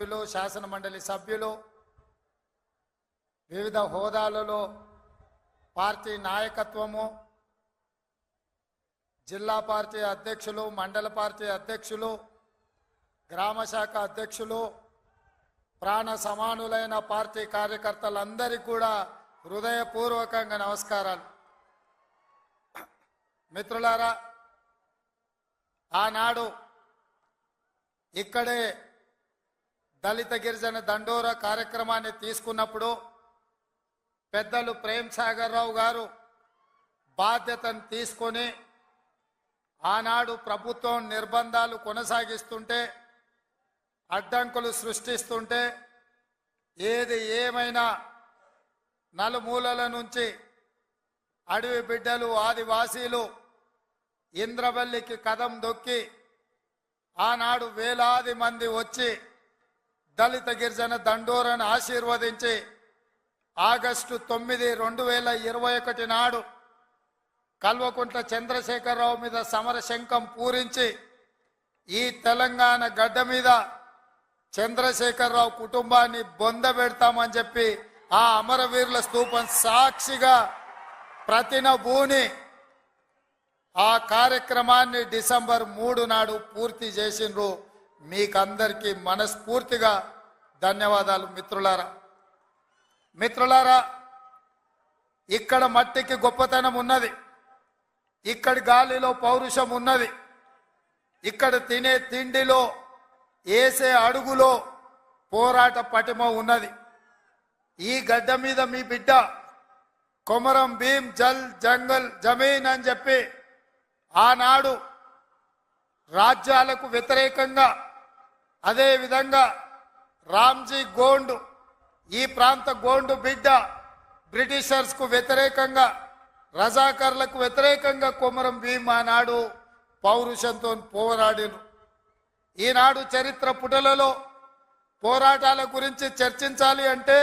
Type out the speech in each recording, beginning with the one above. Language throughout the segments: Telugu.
సభ్యులు శాసన మండలి సభ్యులు వివిధ హోదాలలో పార్టీ నాయకత్వము జిల్లా పార్టీ అధ్యక్షులు మండల పార్టీ అధ్యక్షులు గ్రామ శాఖ అధ్యక్షులు ప్రాణ సమానులైన పార్టీ కార్యకర్తలందరికీ కూడా హృదయపూర్వకంగా నమస్కారాలు. మిత్రులారా ఆనాడు ఇక్కడే దళిత గిరిజన దండోర కార్యక్రమాన్ని తీసుకున్నప్పుడు పెద్దలు ప్రేమ్ సాగర్ రావు గారు బాధ్యతను తీసుకొని ఆనాడు ప్రభుత్వం నిర్బంధాలు కొనసాగిస్తుంటే అడ్డంకులు సృష్టిస్తుంటే ఏది ఏమైనా నలుమూలల నుంచి అడవి బిడ్డలు ఆదివాసీలు ఇంద్రవల్లికి కదం దొక్కి ఆనాడు వేలాది మంది వచ్చి దళిత గిరిజన దండోరను ఆశీర్వదించి ఆగస్టు తొమ్మిది రెండు వేల ఇరవై ఒకటి నాడు కల్వకుంట్ల చంద్రశేఖరరావు మీద సమర శంఖం పూరించి ఈ తెలంగాణ గడ్డ మీద చంద్రశేఖరరావు కుటుంబాన్ని బొంద పెడతామని చెప్పి ఆ అమరవీరుల స్థూపం సాక్షిగా ప్రతిన భూని ఆ కార్యక్రమాన్ని డిసెంబర్ మూడు నాడు పూర్తి చేసిండ్రు. మీకందరికీ మనస్ఫూర్తిగా ధన్యవాదాలు మిత్రులారా. మిత్రులారా ఇక్కడ మట్టికి గొప్పతనం ఉన్నది. ఇక్కడ గాలిలో పౌరుషం ఉన్నది. ఇక్కడ తినే తిండిలో వేసే అడుగులో పోరాట పటిమ ఉన్నది. ఈ గడ్డ మీద మీ బిడ్డ కొమరం భీం జల్ జంగల్ జమీన్ అని చెప్పి ఆనాడు రాజ్యాలకు వ్యతిరేకంగా అదేవిధంగా రామ్జీ గోండు ఈ ప్రాంత గోండు బిడ్డ బ్రిటిషర్స్కు వ్యతిరేకంగా రజాకర్లకు వ్యతిరేకంగా కొమరం భీం ఆనాడు పౌరుషంతో పోరాడిను. ఈనాడు చరిత్ర పుటలలో పోరాటాల గురించి చర్చించాలి అంటే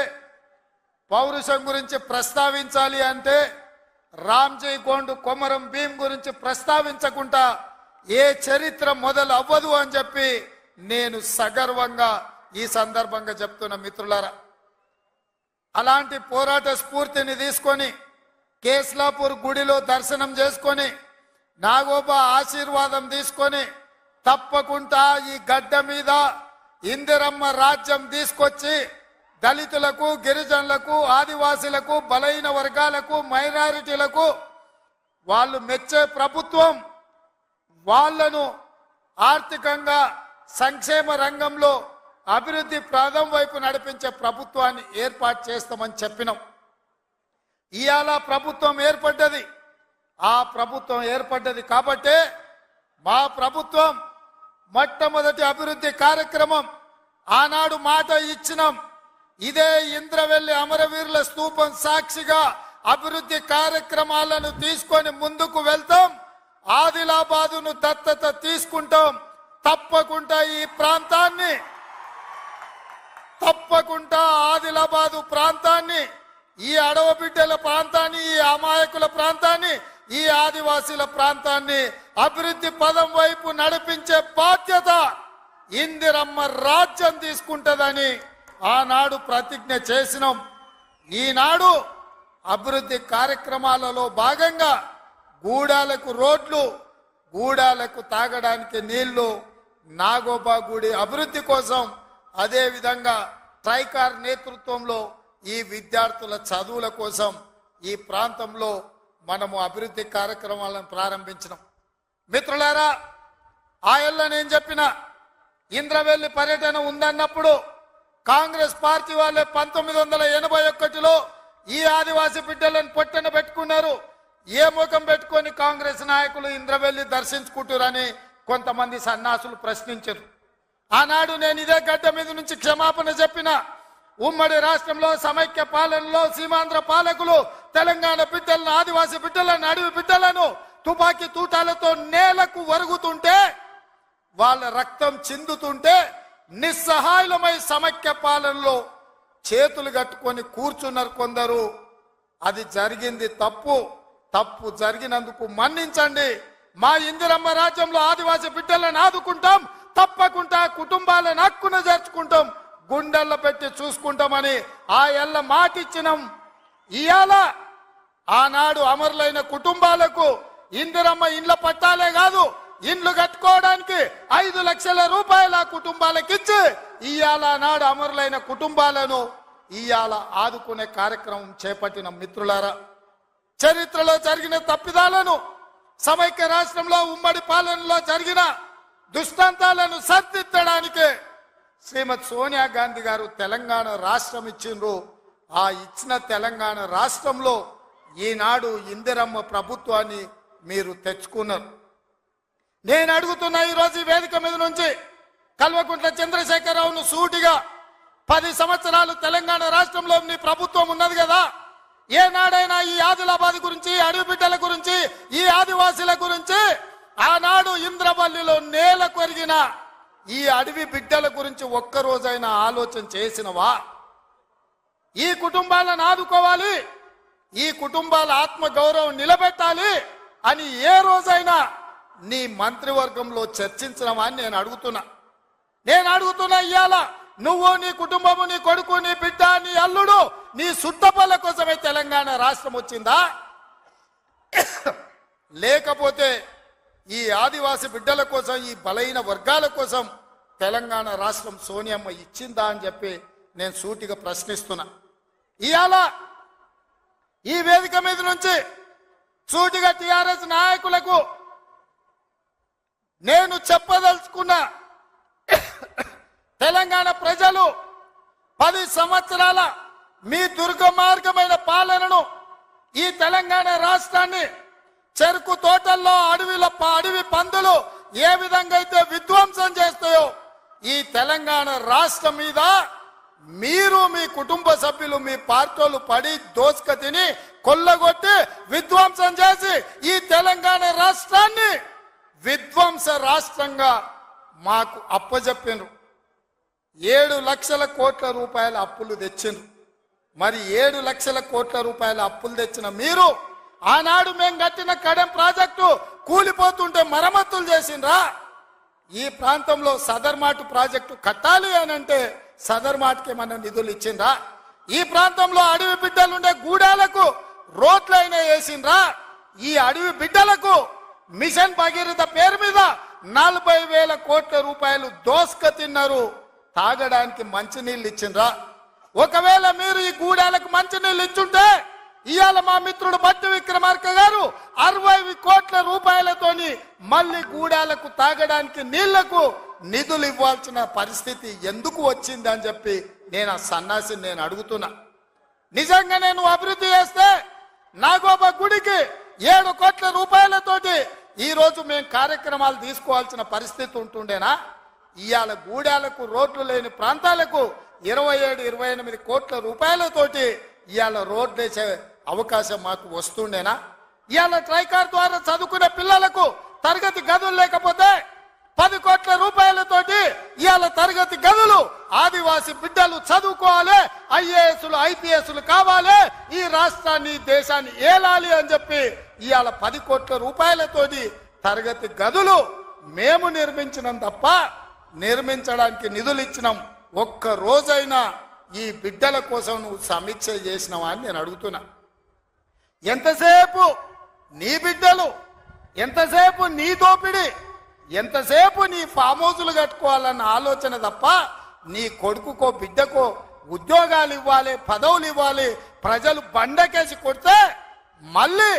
పౌరుషం గురించి ప్రస్తావించాలి అంటే రామ్జీ గోండు కొమరం భీం గురించి ప్రస్తావించకుండా ఏ చరిత్ర మొదలు అవ్వదు అని చెప్పి నేను సగర్వంగా ఈ సందర్భంగా చెప్తున్న మిత్రులారా అలాంటి పోరాట స్ఫూర్తిని తీసుకొని కేస్లాపూర్ గుడిలో దర్శనం చేసుకొని నాగోబా ఆశీర్వాదం తీసుకొని తప్పకుండా ఈ గడ్డ మీద ఇందిరమ్మ రాజ్యం తీసుకొచ్చి దళితులకు గిరిజనులకు ఆదివాసులకు బలైన వర్గాలకు మైనారిటీలకు వాళ్ళు మెచ్చే ప్రభుత్వం వాళ్ళను ఆర్థికంగా సంక్షేమ రంగంలో అభివృద్ధి ప్రాధం వైపు నడిపించే ప్రభుత్వాన్ని ఏర్పాటు చేస్తామని చెప్పినాం. ఇవాళ ప్రభుత్వం ఏర్పడ్డది. ఆ ప్రభుత్వం ఏర్పడ్డది కాబట్టే మా ప్రభుత్వం మొట్టమొదటి అభివృద్ధి కార్యక్రమం ఆనాడు మాట ఇచ్చినాం. ఇదే ఇంద్రవెల్లి అమరవీరుల స్తూపం సాక్షిగా అభివృద్ధి కార్యక్రమాలను తీసుకొని ముందుకు వెళ్తాం. ఆదిలాబాదును దత్తత తీసుకుంటాం. తప్పకుండా ఈ ప్రాంతాన్ని తప్పకుండా ఆదిలాబాదు ప్రాంతాన్ని ఈ అడవ బిడ్డల ప్రాంతాన్ని ఈ అమాయకుల ప్రాంతాన్ని ఈ ఆదివాసీల ప్రాంతాన్ని అభివృద్ధి పదం వైపు నడిపించే బాధ్యత ఇందిరమ్మ రాజ్యం తీసుకుంటుందని ఆనాడు ప్రతిజ్ఞ చేసినాం. ఈనాడు అభివృద్ధి కార్యక్రమాలలో భాగంగా గూడాలకు రోడ్లు గూడాలకు తాగడానికి నీళ్ళు నాగోబా గుడి అభివృద్ధి కోసం అదేవిధంగా ట్రైకార్ నేతృత్వంలో ఈ విద్యార్థుల చదువుల కోసం ఈ ప్రాంతంలో మనము అభివృద్ధి కార్యక్రమాలను ప్రారంభించినాం. మిత్రులారా ఆయల్లో నేను చెప్పిన ఇంద్రవెల్లి పర్యటన ఉందన్నప్పుడు కాంగ్రెస్ పార్టీ వాళ్ళే పంతొమ్మిది వందల ఎనభై ఒకటిలో ఈ ఆదివాసీ బిడ్డలను పొట్టన పెట్టుకున్నారు. ఏ ముఖం పెట్టుకొని కాంగ్రెస్ నాయకులు ఇంద్రవెల్లి దర్శించుకుంటురని కొంతమంది సన్నాసులు ప్రశ్నించారు. ఆనాడు నేను ఇదే గడ్డ మీద నుంచి క్షమాపణ చెప్పిన ఉమ్మడి రాష్ట్రంలో సమైక్య పాలనలో సీమాంధ్ర పాలకులు తెలంగాణ బిడ్డలను ఆదివాసీ బిడ్డలను అడవి బిడ్డలను తుపాకీ తూటాలతో నేలకు వరుగుతుంటే వాళ్ళ రక్తం చిందుతుంటే నిస్సహాయులమై సమైక్య పాలనలో చేతులు కట్టుకొని కూర్చున్నారు కొందరు. అది జరిగింది తప్పు. తప్పు జరిగినందుకు మన్నించండి. మా ఇందిరమ్మ రాజ్యంలో ఆదివాసీ బిడ్డలను ఆదుకుంటాం. తప్పకుండా కుటుంబాలను హక్కున చేర్చుకుంటాం. గుండెల్లో పెట్టి చూసుకుంటామని ఆ ఎల్ల మాటిచ్చినాం. ఇయాల ఆనాడు అమరులైన కుటుంబాలకు ఇందిరమ్మ ఇండ్ల పట్టాలే కాదు ఇండ్లు కట్టుకోవడానికి ఐదు లక్షల రూపాయల ఆ కుటుంబాలకు ఇచ్చి ఇయాల నాడు అమరులైన కుటుంబాలను ఇయాల ఆదుకునే కార్యక్రమం చేపట్టిన మిత్రులారా. చరిత్రలో జరిగిన తప్పిదాలను సమైక్య రాష్ట్రంలో ఉమ్మడి పాలనలో జరిగిన దుష్టాంతాలను సర్దిద్దడానికే శ్రీమతి సోనియా గాంధీ గారు తెలంగాణ రాష్ట్రం ఇచ్చిండ్రు. ఆ ఇచ్చిన తెలంగాణ రాష్ట్రంలో ఈనాడు ఇందిరమ్మ ప్రభుత్వాన్ని మీరు తెచ్చుకున్నారు. నేను అడుగుతున్న ఈరోజు ఈ వేదిక మీద నుంచి కల్వకుంట్ల చంద్రశేఖరరావును సూటిగా పది సంవత్సరాలు తెలంగాణ రాష్ట్రంలో మీ ప్రభుత్వం ఉన్నది కదా? ఏనాడైనా ఈ ఆదిలాబాద్ గురించి అడవి బిడ్డల గురించి ఈ ఆదివాసీల గురించి ఆనాడు ఇంద్రవల్లిలో నేల కొరిగిన ఈ అడవి బిడ్డల గురించి ఒక్క రోజైనా ఆలోచన చేసినవా? ఈ కుటుంబాలను ఆదుకోవాలి ఈ కుటుంబాల ఆత్మగౌరవం నిలబెట్టాలి అని ఏ రోజైనా నీ మంత్రివర్గంలో చర్చించడమా అని నేను అడుగుతున్నా. నేను అడుగుతున్నా ఇవాళ నువ్వు నీ కుటుంబము నీ కొడుకు నీ బిడ్డ నీ అల్లుడు నీ సుట్టపల్ల కోసమే తెలంగాణ రాష్ట్రం వచ్చిందా? లేకపోతే ఈ ఆదివాసి బిడ్డల కోసం ఈ బలైన వర్గాల కోసం తెలంగాణ రాష్ట్రం సోనియమ్మ ఇచ్చిందా అని చెప్పి నేను సూటిగా ప్రశ్నిస్తున్నా. ఇవాళ ఈ వేదిక మీద నుంచి సూటిగా టిఆర్ఎస్ నాయకులకు నేను చెప్పదలుచుకున్న తెలంగాణ ప్రజలు పది సంవత్సరాల మీ దుర్గమార్గమైన పాలనను ఈ తెలంగాణ రాష్ట్రాన్ని చెరుకు తోటల్లో అడవిలో ప- అడవి పందులు ఏ విధంగా అయితే విధ్వంసం చేస్తాయో ఈ తెలంగాణ రాష్ట్రం మీద మీరు మీ కుటుంబ సభ్యులు మీ పార్టీలు పడి దోసుక తిని కొల్లగొట్టి విధ్వంసం చేసి ఈ తెలంగాణ రాష్ట్రాన్ని విధ్వంస రాష్ట్రంగా మాకు అప్పజెప్పినారు. ఏడు లక్షల కోట్ల రూపాయల అప్పులు తెచ్చిండ్రు. మరి ఏడు లక్షల కోట్ల రూపాయల అప్పులు తెచ్చిన మీరు ఆనాడు మేము కట్టిన కడెం ప్రాజెక్టు కూలిపోతుంటే మరమ్మతులు చేసిండ్రా? ఈ ప్రాంతంలో సదర్మాటు ప్రాజెక్టు కట్టాలి అని అంటే సదర్మాట్కి ఏమన్నా నిధులు ఇచ్చిండ్రా? ఈ ప్రాంతంలో అడవి బిడ్డలుండే గూడాలకు రోడ్లైనా వేసిండ్రా? ఈ అడవి బిడ్డలకు మిషన్ భగీరథ పేరు మీద నలభై వేల కోట్ల రూపాయలు దోసుక తిన్నారు. తాగడానికి మంచినీళ్ళు ఇచ్చిండ్రా? ఒకవేళ మీరు ఈ గూడాలకు మంచినీళ్ళు ఇచ్చుంటే ఇవాళ మా మిత్రుడు మట్టి విక్రమార్క గారు అరవై కోట్ల రూపాయలతోని మళ్ళీ గూడాలకు తాగడానికి నీళ్ళకు నిధులు ఇవ్వాల్సిన పరిస్థితి ఎందుకు వచ్చింది అని చెప్పి నేను ఆ సన్నాసిని నేను అడుగుతున్నా. నిజంగా నేను అభివృద్ధి చేస్తే నాగోబ గుడికి ఏడు కోట్ల రూపాయలతోటి ఈ రోజు మేము కార్యక్రమాలు తీసుకోవాల్సిన పరిస్థితి ఉంటుండేనా? ఇవాళ గూడాలకు రోడ్లు లేని ప్రాంతాలకు ఇరవై ఏడు ఇరవై ఎనిమిది కోట్ల రూపాయలతోటి ఇవాళ రోడ్లు వేసే అవకాశం మాకు వస్తుండేనా? ఇవాళ ట్రైకార్ ద్వారా చదువుకునే పిల్లలకు తరగతి గదులు లేకపోతే పది కోట్ల రూపాయలతోటి ఇవాళ తరగతి గదులు ఆదివాసి బిడ్డలు చదువుకోవాలి ఐఏఎస్లు ఐపీఎస్లు కావాలి ఈ రాష్ట్రాన్ని దేశాన్ని ఏలాలి అని చెప్పి ఇవాళ పది కోట్ల రూపాయలతోటి తరగతి గదులు మేము నిర్మించినాం తప్ప నిర్మించడానికి నిధులు ఇచ్చినాం. ఒక్క రోజైనా ఈ బిడ్డల కోసం నువ్వు సమీక్ష చేసినావా అని నేను అడుగుతున్నా. ఎంతసేపు నీ బిడ్డలు ఎంతసేపు నీ దోపిడి ఎంతసేపు నీ ఫామ్ హౌసులు కట్టుకోవాలన్న ఆలోచన తప్ప నీ కొడుకుకో బిడ్డకో ఉద్యోగాలు ఇవ్వాలి పదవులు ఇవ్వాలి ప్రజలు బండకేసి కొడితే మళ్ళీ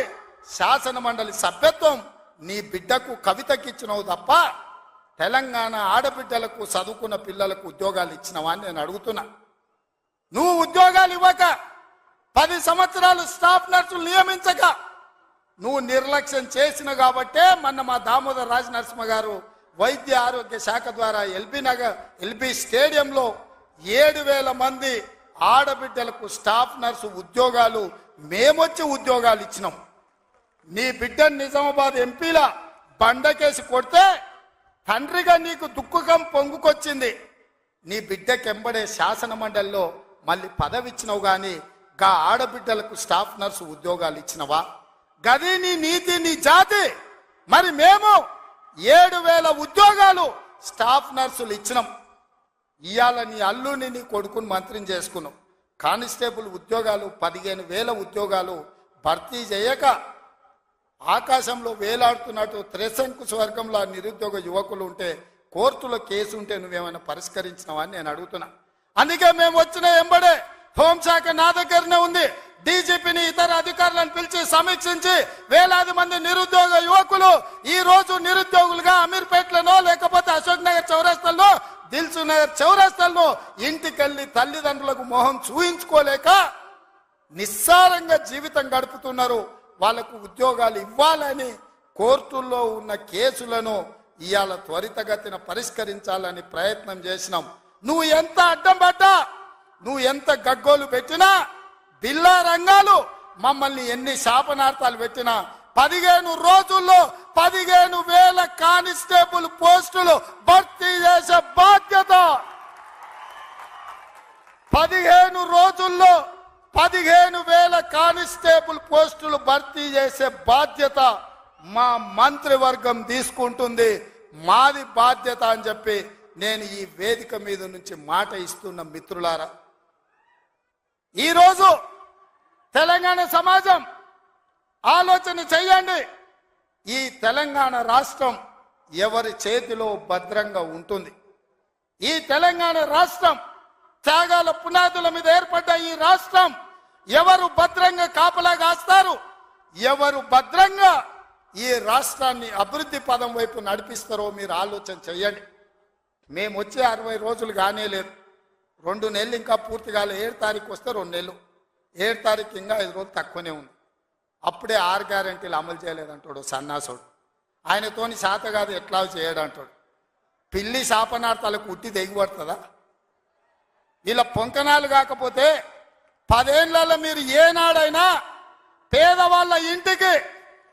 శాసన మండలి సభ్యత్వం నీ బిడ్డకు కవితకిచ్చినవు తప్ప తెలంగాణ ఆడబిడ్డలకు చదువుకున్న పిల్లలకు ఉద్యోగాలు ఇచ్చినవా అని నేను అడుగుతున్నా. నువ్వు ఉద్యోగాలు ఇవ్వక పది సంవత్సరాలు స్టాఫ్ నర్సులు నియమించక నువ్వు నిర్లక్ష్యం చేసిన కాబట్టే మొన్న మా దామోదర్ రాజ నరసింహ గారు వైద్య ఆరోగ్య శాఖ ద్వారా ఎల్బీ నగర్ ఎల్బీ స్టేడియంలో ఏడు వేల మంది ఆడబిడ్డలకు స్టాఫ్ నర్సు ఉద్యోగాలు మేమొచ్చి ఉద్యోగాలు ఇచ్చినాం. నీ బిడ్డ నిజామాబాద్ ఎంపీల బండకేసి కొడితే తండ్రిగా నీకు దుఃఖకం పొంగుకొచ్చింది. నీ బిడ్డకెంబడే శాసన మండలిలో మళ్ళీ పదవి ఇచ్చినావు కానీ గా ఆడబిడ్డలకు స్టాఫ్ నర్సు ఉద్యోగాలు ఇచ్చినవా? గది నీ నీతి నీ జాతి. మరి మేము ఏడు వేల ఉద్యోగాలు స్టాఫ్ నర్సులు ఇచ్చినాం. ఇవాళ నీ అల్లుని నీ కొడుకుని మంత్రిని చేసుకున్నావు కానిస్టేబుల్ ఉద్యోగాలు పదిహేను వేల ఉద్యోగాలు భర్తీ చేయక ఆకాశంలో వేలాడుతున్నట్టు త్రిశంకు స్వర్గంలో నిరుద్యోగ యువకులు ఉంటే కోర్టులో కేసు ఉంటే నువ్వేమైనా పరిష్కరించినావా అని నేను అడుగుతున్నా. అందుకే మేము వచ్చిన ఎంబడే హోంశాఖ నా దగ్గరనే ఉంది. డీజీపీని ఇతర అధికారులను పిలిచి సమీక్షించి వేలాది మంది నిరుద్యోగ యువకులు ఈ రోజు నిరుద్యోగులుగా అమీర్పేట్లనో లేకపోతే అశోక్ నగర్ చౌరస్తల్లో దిల్సు నగర్ చౌరస్తల్లో ఇంటికెళ్ళి తల్లిదండ్రులకు మొహం చూయించుకోలేక నిస్సారంగా జీవితం గడుపుతున్నారు. వాళ్ళకు ఉద్యోగాలు ఇవ్వాలని కోర్టుల్లో ఉన్న కేసులను ఇవాళ త్వరితగతిన పరిష్కరించాలని ప్రయత్నం చేసినాం. నువ్వు ఎంత అడ్డం పడ్డా నువ్వు ఎంత గగ్గోలు పెట్టినా బిల్లా రంగాలు మమ్మల్ని ఎన్ని శాపనార్థాలు పెట్టినా పదిహేను రోజుల్లో పదిహేను వేల కానిస్టేబుల్ పోస్టులు భర్తీ చేసే బాధ్యత. పదిహేను రోజుల్లో పదిహేను వేల కానిస్టేబుల్ పోస్టులు భర్తీ చేసే బాధ్యత మా మంత్రివర్గం తీసుకుంటుంది. మాది బాధ్యత అని చెప్పి నేను ఈ వేదిక మీద నుంచి మాట ఇస్తున్న మిత్రులారా. ఈరోజు తెలంగాణ సమాజం ఆలోచన చేయండి. ఈ తెలంగాణ రాష్ట్రం ఎవరి చేతిలో భద్రంగా ఉంటుంది? ఈ తెలంగాణ రాష్ట్రం త్యాగాల పునాదుల మీద ఏర్పడ్డ ఈ రాష్ట్రం ఎవరు భద్రంగా కాపలా కాస్తారు? ఎవరు భద్రంగా ఈ రాష్ట్రాన్ని అభివృద్ధి పదం వైపు నడిపిస్తారో మీరు ఆలోచన చేయండి. మేము వచ్చే అరవై రోజులు కానే లేదు. రెండు నెలలు ఇంకా పూర్తి కాలే. ఏడు తారీఖు వస్తే రెండు నెలలు. ఏడు తారీఖు ఇంకా ఐదు రోజులు తక్కువనే ఉంది. అప్పుడే ఆరు గ్యారంటీలు అమలు చేయలేదంటాడు సన్నాసుడు. ఆయనతోని శాత కాదు ఎట్లా చేయడంటాడు పిల్లి శాపనార్థాలకు ఉట్టి దిగిపడుతుందా వీళ్ళ పొంకనాలు కాకపోతే పదేళ్ళలో మీరు ఏనాడైనా పేదవాళ్ళ ఇంటికి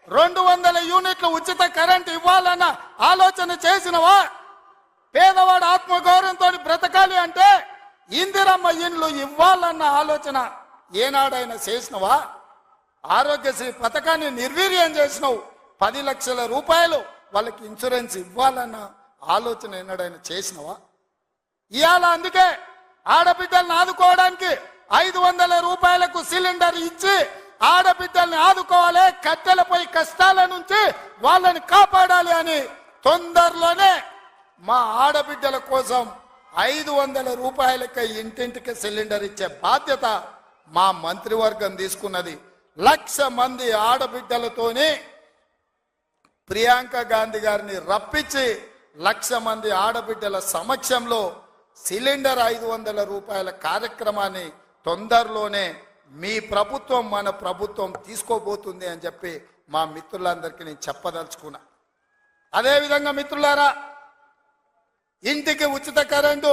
రెండు వందల యూనిట్లు ఉచిత కరెంట్ ఇవ్వాలన్న ఆలోచన చేసినవా? పేదవాడు ఆత్మగౌరవంతో బ్రతకాలి అంటే ఇందిరమ్మ ఇండ్లు ఇవ్వాలన్న ఆలోచన ఏనాడైనా చేసినవా? ఆరోగ్యశ్రీ పథకాన్ని నిర్వీర్యం చేసినావు. పది లక్షల రూపాయలు వాళ్ళకి ఇన్సూరెన్స్ ఇవ్వాలన్న ఆలోచన ఎన్నడైనా చేసినవా? ఇవాళ అందుకే ఆడబిడ్డలను ఆదుకోవడానికి ఐదు వందల రూపాయలకు సిలిండర్ ఇచ్చి ఆడబిడ్డల్ని ఆదుకోవాలి కట్టెలపై కష్టాల నుంచి వాళ్ళని కాపాడాలి అని తొందరలోనే మా ఆడబిడ్డల కోసం ఐదు వందల రూపాయలకి ఇంటింటికి సిలిండర్ ఇచ్చే బాధ్యత మా మంత్రివర్గం తీసుకున్నది. లక్ష మంది ఆడబిడ్డలతోనే ప్రియాంక గాంధీ గారిని రప్పించి లక్ష మంది ఆడబిడ్డల సమక్షంలో సిలిండర్ ఐదు వందల రూపాయల కార్యక్రమాన్ని తొందరలోనే మీ ప్రభుత్వం మన ప్రభుత్వం తీసుకోబోతుంది అని చెప్పి మా మిత్రులందరికీ నేను చెప్పదలుచుకున్నా. అదేవిధంగా మిత్రులారా ఇంటికి ఉచిత కరెంటు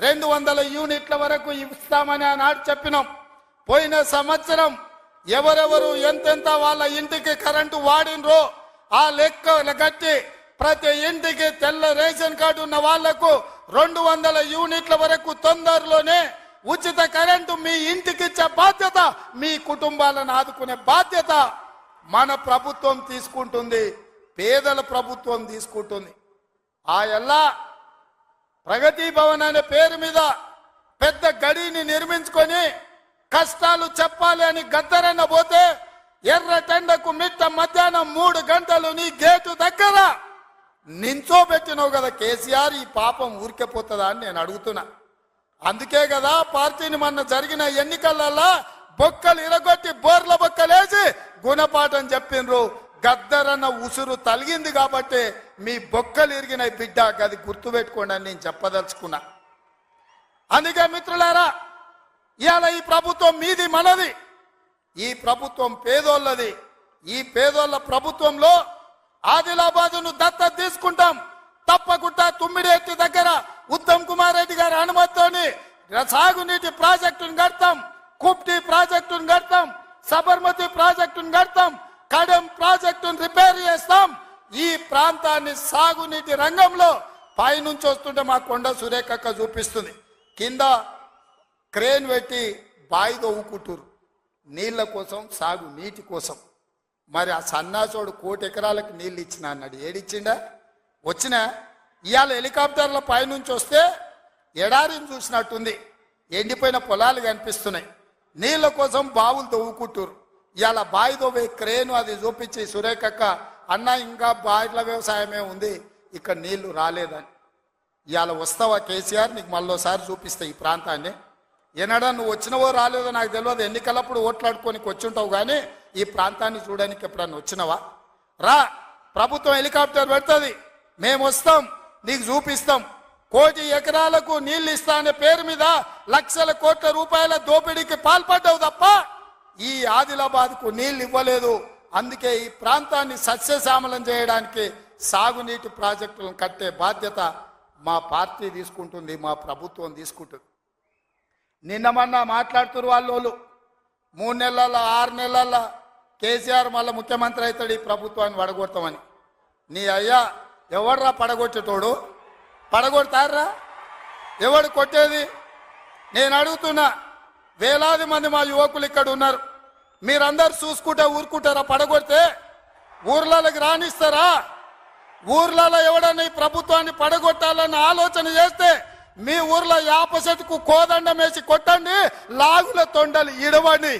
రెండు వందల యూనిట్ల వరకు ఇస్తామని ఆనాడు చెప్పినాం. పోయిన సంవత్సరం ఎవరెవరు ఎంతెంత వాళ్ళ ఇంటికి కరెంటు వాడినరో ఆ లెక్క కట్టి ప్రతి ఇంటికి తెల్ల రేషన్ కార్డు ఉన్న వాళ్ళకు రెండు వందల యూనిట్ల వరకు తొందరలోనే ఉచిత కరెంటు మీ ఇంటికి ఇచ్చే బాధ్యత మీ కుటుంబాలను ఆదుకునే బాధ్యత మన ప్రభుత్వం తీసుకుంటుంది పేదల ప్రభుత్వం తీసుకుంటుంది. ఆ ఎల్లా ప్రగతి భవన్ అనే పేరు మీద పెద్ద గడిని నిర్మించుకొని కష్టాలు చెప్పాలి అని గద్దరన్న పోతే ఎర్ర టెండకు మిట్ట మధ్యాహ్నం మూడు గంటలు నీ గేటు దగ్గర నించోబెట్టినావు కదా కేసీఆర్ ఈ పాపం ఊరికెపోతుందా అని నేను అడుగుతున్నా. అందుకే కదా పార్టీని మొన్న జరిగిన ఎన్నికలలో బొక్కలు ఇరగొట్టి బోర్ల బొక్కలేసి గుణపాఠం చెప్పిండ్రు గద్దరన్న ఉసురు తలిగింది కాబట్టి మీ బొక్కలు ఇరిగిన బిడ్డ అది గుర్తుపెట్టుకోండి అని నేను చెప్పదలుచుకున్నా. అందుకే మిత్రులారా ఇవాళ ఈ ప్రభుత్వం మీది మనది. ఈ ప్రభుత్వం పేదోళ్ళది. ఈ పేదోళ్ళ ప్రభుత్వంలో ఆదిలాబాదును దత్త తీసుకుంటాం. తప్పకుండా తుమ్మిడేటి దగ్గర ఉత్తమ్ కుమార్ రెడ్డి గారి అనుమతితోని సాగునీటి ప్రాజెక్టును కడతాం కుప్టి ప్రాజెక్టును కడతాం సబర్మతి ప్రాజెక్టును కడతాం కడెం ప్రాజెక్టును రిపేర్ చేస్తాం. ఈ ప్రాంతాన్ని సాగునీటి రంగంలో పైనుంచి వస్తుంటే మా కొండ సురేఖక్క చూపిస్తుంది. కింద క్రేన్ పెట్టి బాయి తవ్వుకుంటారు నీళ్ళ కోసం సాగు నీటి కోసం. మరి ఆ సన్నాసోడు కోటి ఎకరాలకు నీళ్ళు ఇచ్చిన అన్నాడు. ఏడిచ్చిండా? వచ్చినా ఇవాళ హెలికాప్టర్ల పైనుంచి వస్తే ఎడారిని చూసినట్టుంది. ఎండిపోయిన పొలాలు కనిపిస్తున్నాయి. నీళ్ళ కోసం బావులు తవ్వుకుంటారు ఇవాళ బావి తవ్వే క్రేను అది చూపించి సురేఖక్క అన్న ఇంకా బావిల వ్యవసాయమే ఉంది. ఇక్కడ నీళ్ళు రాలేదని. ఇవాళ వస్తావా కేసీఆర్? నీకు మళ్ళోసారి చూపిస్తా ఈ ప్రాంతాన్ని. ఎన్నడా నువ్వు వచ్చినవో రాలేదో నాకు తెలియదు ఎన్నికలప్పుడు ఓట్లాడుకోనికి వచ్చుంటావు కానీ ఈ ప్రాంతాన్ని చూడడానికి ఎప్పుడన్నా వచ్చినవా? రా ప్రభుత్వం హెలికాప్టర్ పెడుతుంది. మేము వస్తాం నీకు చూపిస్తాం. కోటి ఎకరాలకు నీళ్ళు ఇస్తా అనే పేరు మీద లక్షల కోట్ల రూపాయల దోపిడీకి పాల్పడ్డావు తప్ప ఈ ఆదిలాబాద్కు నీళ్ళు నీళ్ళు ఇవ్వలేదు అందుకే ఈ ప్రాంతాన్ని సస్యశ్యామలం చేయడానికి సాగునీటి ప్రాజెక్టులను కట్టే బాధ్యత మా పార్టీ తీసుకుంటుంది మా ప్రభుత్వం తీసుకుంటుంది. నిన్న మొన్న మాట్లాడుతున్నారు వాళ్ళు మూడు నెలల ఆరు నెలల కేసీఆర్ మళ్ళీ ముఖ్యమంత్రి అవుతాడు ఈ ప్రభుత్వాన్ని వడగొడతామని. నీ అయ్యా ఎవడ్రా పడగొట్టేటోడు? పడగొడతారా ఎవడు కొట్టేది? నేను అడుగుతున్నా వేలాది మంది మా యువకులు ఇక్కడ ఉన్నారు. మీరందరు చూసుకుంటే ఊరుకుంటారా? పడగొడితే ఊర్లలోకి రాణిస్తారా ఊర్లలో ఎవడన్నా ఈ ప్రభుత్వాన్ని పడగొట్టాలన్న ఆలోచన చేస్తే మీ ఊర్లో యాప చెట్టుకు కోదండం వేసి కొట్టండి లాగుల తొండలు ఇడవండి.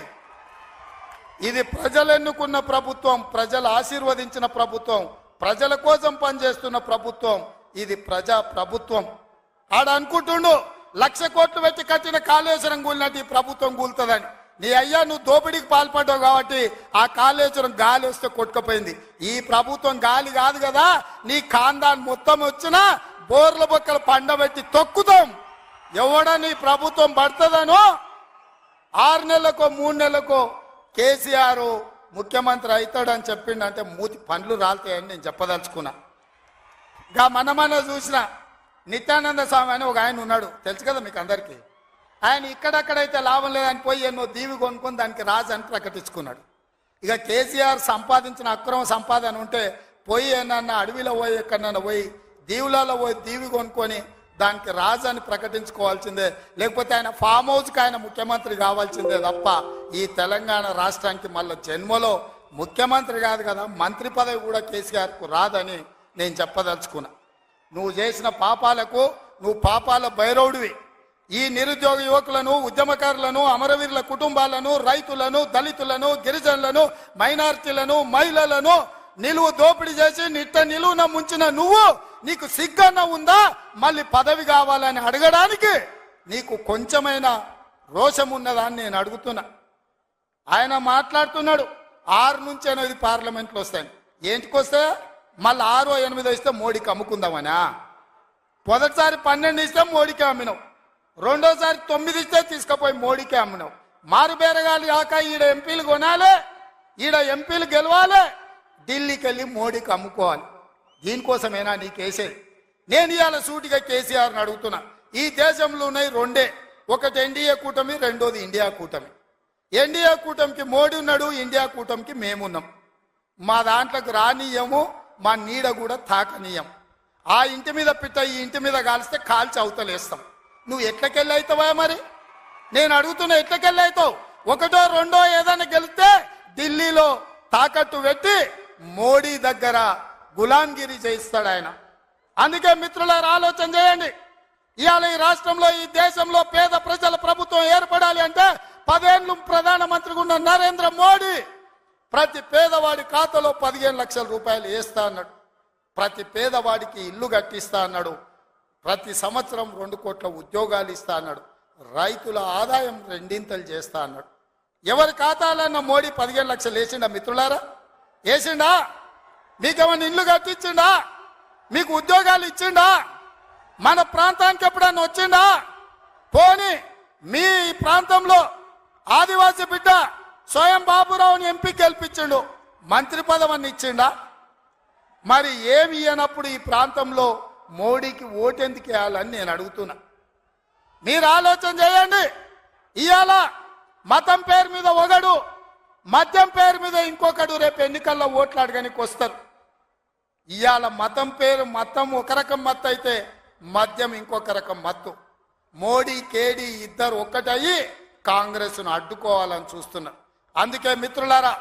ఇది ప్రజలు ఎన్నుకున్న ప్రభుత్వం ప్రజలు ఆశీర్వదించిన ప్రభుత్వం. ప్రజల కోసం పనిచేస్తున్న ప్రభుత్వం ఇది ప్రజా ప్రభుత్వం. ఆడ అనుకుంటుండు లక్ష కోట్లు పెట్టి కట్టిన కాళేశ్వరం కూలినట్టు ఈ ప్రభుత్వం కూలుతుందని. నీ అయ్యా నువ్వు దోపిడీకి పాల్పడ్డావు కాబట్టి ఆ కాళేశ్వరం గాలి వస్తే కొట్టుకుపోయింది. ఈ ప్రభుత్వం గాలి కాదు కదా నీ కాందాన్ని మొత్తం వచ్చినా బోర్ల బొక్కలు పండబెట్టి తొక్కుతాం. ఎవడ నీ ప్రభుత్వం పడుతుందనో ఆరు నెలలకో మూడు నెలలకో కేసీఆర్ ముఖ్యమంత్రి అవుతాడని చెప్పిండంటే మూతి పండ్లు రాలుతాయని నేను చెప్పదలుచుకున్నా. గా మనమన్న చూసిన నిత్యానంద స్వామి అని ఒక ఆయన ఉన్నాడు. తెలుసు కదా మీకు అందరికీ? ఆయన ఇక్కడక్కడైతే లాభం లేదని పోయి ఎన్నో దీవి కొనుక్కొని దానికి రాజు అని ప్రకటించుకున్నాడు. ఇక కేసీఆర్ సంపాదించిన అక్రమ సంపాదన ఉంటే పోయి ఏనన్నా అడవిలో పోయి ఎక్కడన్నా పోయి దీవులలో పోయి దీవి కొనుక్కొని దానికి రాజు అని ప్రకటించుకోవాల్సిందే. లేకపోతే ఆయన ఫామ్ హౌస్కి ఆయన ముఖ్యమంత్రి కావాల్సిందే తప్ప ఈ తెలంగాణ రాష్ట్రానికి మళ్ళీ జన్మలో ముఖ్యమంత్రి కాదు కదా మంత్రి పదవి కూడా కేసీఆర్కు రాదని నేను చెప్పదలుచుకున్నా. నువ్వు చేసిన పాపాలకు నువ్వు పాపాల భైరవుడివి. ఈ నిరుద్యోగ యువకులను ఉద్యమకారులను అమరవీరుల కుటుంబాలను రైతులను దళితులను గిరిజనులను మైనార్టీలను మహిళలను నిలువు దోపిడీ చేసి నిట్ట నిలువున ముంచిన నువ్వు నీకు సిగ్గన్న ఉందా? మళ్ళీ పదవి కావాలని అడగడానికి నీకు కొంచెమైన రోషం ఉన్నదా అని నేను అడుగుతున్నా. ఆయన మాట్లాడుతున్నాడు ఆరు నుంచి ఎనిమిది పార్లమెంట్లు వస్తాయి. ఏంటికొస్తే మళ్ళీ ఆరో ఎనిమిదో ఇస్తే మోడీకి అమ్ముకుందామనా? మొదటిసారి పన్నెండు ఇస్తే మోడీకే అమ్మినావు. రెండోసారి తొమ్మిది ఇస్తే తీసుకుపోయి మోడీకే అమ్మినావు. మారుబేరగాలి కాక ఈడ ఎంపీలు కొనాలి ఈడ ఎంపీలు గెలవాలి ఢిల్లీకి వెళ్ళి మోడీకి అమ్ముకోవాలి. దీనికోసమేనా నీ నీకేసేది నేను ఇవాళ సూటిగా కేసీఆర్ని అడుగుతున్నా. ఈ దేశంలో ఉన్నాయి రెండే. ఒకటి ఎన్డీఏ కూటమి రెండోది ఇండియా కూటమి. ఎన్డీఏ కూటమికి మోడీ ఉన్నాడు ఇండియా కూటమికి మేమున్నాం. మా దాంట్లోకి రానీయము మా నీడ కూడా తాకనీయం. ఆ ఇంటి మీద పిట్ట ఈ ఇంటి మీద కాలిస్తే కాల్చి అవతలేస్తాం. నువ్వు ఎట్లకెళ్ళి అవుతావా మరి? నేను అడుగుతున్నా ఎట్లకెళ్ళి అవుతావు? ఒకటో రెండో ఏదైనా గెలిస్తే ఢిల్లీలో తాకట్టు పెట్టి మోడీ దగ్గర గులాంగిరి చేయిస్తాడు ఆయన. అందుకే మిత్రులారు ఆలోచన చేయండి. ఇవాళ ఈ రాష్ట్రంలో ఈ దేశంలో పేద ప్రజల ప్రభుత్వం ఏర్పడాలి అంటే పదేళ్ళు ప్రధానమంత్రిగా ఉన్న నరేంద్ర మోడీ ప్రతి పేదవాడి ఖాతాలో పదిహేను లక్షల రూపాయలు వేస్తా అన్నాడు. ప్రతి పేదవాడికి ఇల్లు కట్టిస్తా అన్నాడు. ప్రతి సంవత్సరం రెండు కోట్ల ఉద్యోగాలు ఇస్తా అన్నాడు. రైతుల ఆదాయం రెండింతలు చేస్తా అన్నాడు. ఎవరి ఖాతాలన్న మోడీ పదిహేను లక్షలు వేసిండా మిత్రులారా? వేసిండా? మీకు ఏమైనా ఇల్లు కట్టించిండా? మీకు ఉద్యోగాలు ఇచ్చిండా? మన ప్రాంతానికి ఎప్పుడన్నా వచ్చిండా? పోని మీ ప్రాంతంలో ఆదివాసి బిడ్డ స్వయం బాబురావుని ఎంపీ గెలిపించిండు. మంత్రి పదవిని ఇచ్చిండా? మరి ఏమి ఇయ్యనప్పుడు ఈ ప్రాంతంలో మోడీకి ఓటెందుకు వేయాలని నేను అడుగుతున్నా. మీరు ఆలోచన చేయండి. ఇవాళ మతం పేరు మీద ఒకడు మద్యం పేరు మీద ఇంకొకడు రేపు ఎన్నికల్లో ఓట్లు అడగనికి వస్తారు ఇవాళ మతం పేరు మతం ఒక రకం మత్తు అయితే మద్యం ఇంకొక రకం మత్తు. మోడీ కేడీ ఇద్దరు ఒక్కటయ్యి కాంగ్రెస్ను అడ్డుకోవాలని చూస్తున్నారు. అందుకే మిత్రులారా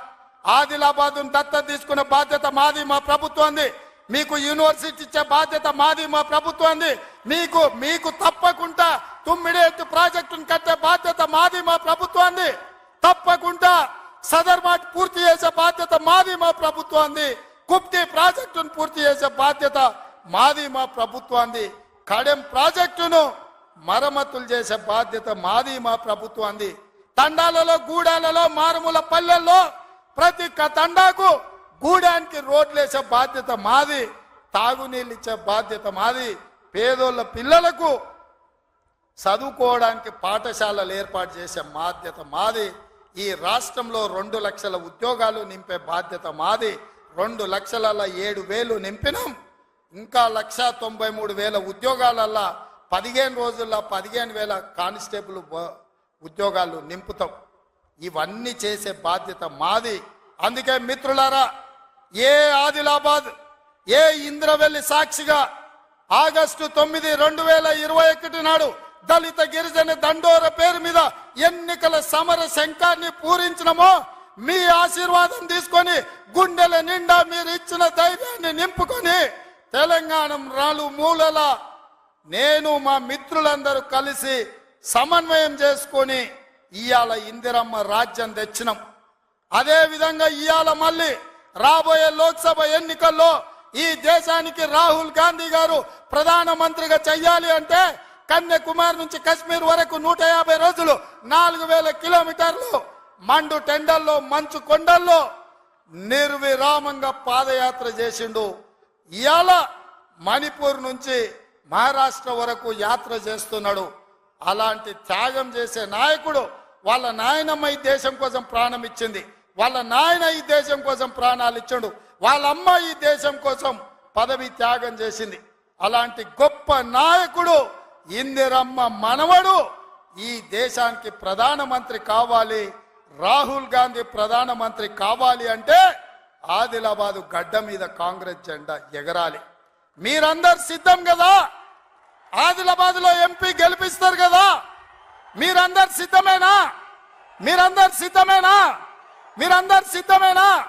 ఆదిలాబాద్ను దత్త తీసుకునే బాధ్యత మాది మా ప్రభుత్వంది మీకు యూనివర్సిటీ ఇచ్చే బాధ్యత మాది మా ప్రభుత్వంది మీకు మీకు తప్పకుండా తుమ్మిడేటి ప్రాజెక్టును కట్టే బాధ్యత మాది మా ప్రభుత్వంది తప్పకుండా సదర్మాట్ పూర్తి చేసే బాధ్యత మాది మా ప్రభుత్వంది కుప్తి ప్రాజెక్టును పూర్తి చేసే బాధ్యత మాది మా ప్రభుత్వాన్ని కడెం ప్రాజెక్టును మరమ్మతులు చేసే బాధ్యత మాది మా ప్రభుత్వాన్ని తండాలలో గూడాలలో మారుమూల పల్లెల్లో ప్రతి తండాకు గూడానికి రోడ్లు వేసే బాధ్యత మాది తాగునీళ్ళు ఇచ్చే బాధ్యత మాది. పేదోళ్ళ పిల్లలకు చదువుకోవడానికి పాఠశాలలు ఏర్పాటు చేసే బాధ్యత మాది. ఈ రాష్ట్రంలో రెండు లక్షల ఉద్యోగాలు నింపే బాధ్యత మాది. రెండు లక్షల ఏడు వేలు నింపినాం. ఇంకా లక్ష తొంభై మూడు వేల ఉద్యోగాలల్లా పదిహేను రోజుల్లో పదిహేను వేల కానిస్టేబుల్ ఉద్యోగాలు నింపుతాం. ఇవన్నీ చేసే బాధ్యత మాది. అందుకే మిత్రులారా ఏ ఆదిలాబాద్ ఏ ఇంద్రవెల్లి సాక్షిగా ఆగస్టు తొమ్మిది రెండు వేల ఇరవై ఒకటి నాడు దళిత గిరిజన దండోర పేరు మీద ఎన్నికల సమర శంఖాన్ని పూరించినమో మీ ఆశీర్వాదం తీసుకొని గుండెల నిండా మీరు ఇచ్చిన ధైర్యాన్ని నింపుకొని తెలంగాణ రాళ్ళు మూలల నేను మా మిత్రులందరూ కలిసి సమన్వయం చేసుకొని ఇవాళ ఇందిరమ్మ రాజ్యం తెచ్చినాం. అదే విధంగా ఇవాళ మళ్ళీ రాబోయే లోక్సభ ఎన్నికల్లో ఈ దేశానికి రాహుల్ గాంధీ గారు ప్రధానమంత్రిగా చెయ్యాలి అంటే కన్యాకుమారి నుంచి కశ్మీర్ వరకు నూట యాభై రోజులు నాలుగు వేల కిలోమీటర్లు మండు టెండల్లో మంచు కొండల్లో నిర్విరామంగా పాదయాత్ర చేసిండు. ఇవాళ మణిపూర్ నుంచి మహారాష్ట్ర వరకు యాత్ర చేస్తున్నాడు. అలాంటి త్యాగం చేసే నాయకుడు వాళ్ళ నాయనమ్మ ఈ దేశం కోసం ప్రాణం ఇచ్చింది. వాళ్ళ నాయన ఈ దేశం కోసం ప్రాణాలు ఇచ్చాడు. వాళ్ళ అమ్మ ఈ దేశం కోసం పదవి త్యాగం చేసింది. అలాంటి గొప్ప నాయకుడు ఇందిరమ్మ మనవడు ఈ దేశానికి ప్రధానమంత్రి కావాలి. రాహుల్ గాంధీ ప్రధానమంత్రి కావాలి అంటే ఆదిలాబాదు గడ్డ మీద కాంగ్రెస్ జెండా ఎగరాలి. మీరందరు సిద్ధం కదా? ఆదిలాబాద్లో ఎంపీ గెలిపిస్తారు కదా? మీరందరు సిద్ధమేనా? మీరందరు సిద్ధమేనా? మీరందరు సిద్ధమేనా?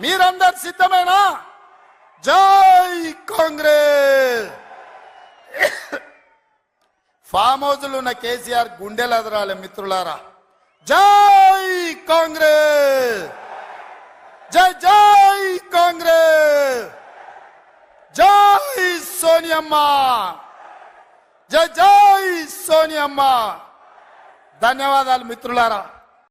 మీరందరు సిద్ధమేనా? జై కాంగ్రెస్! ఫామ్ హౌస్లు ఉన్న కేసీఆర్ గుండెలు ఎదరాలి మిత్రులారా. జై కాంగ్రెస్ జై జై కాంగ్రెస్ జై సోనియమ్మ జై జై సోనియమ్మ ధన్యవాదాలు మిత్రులారా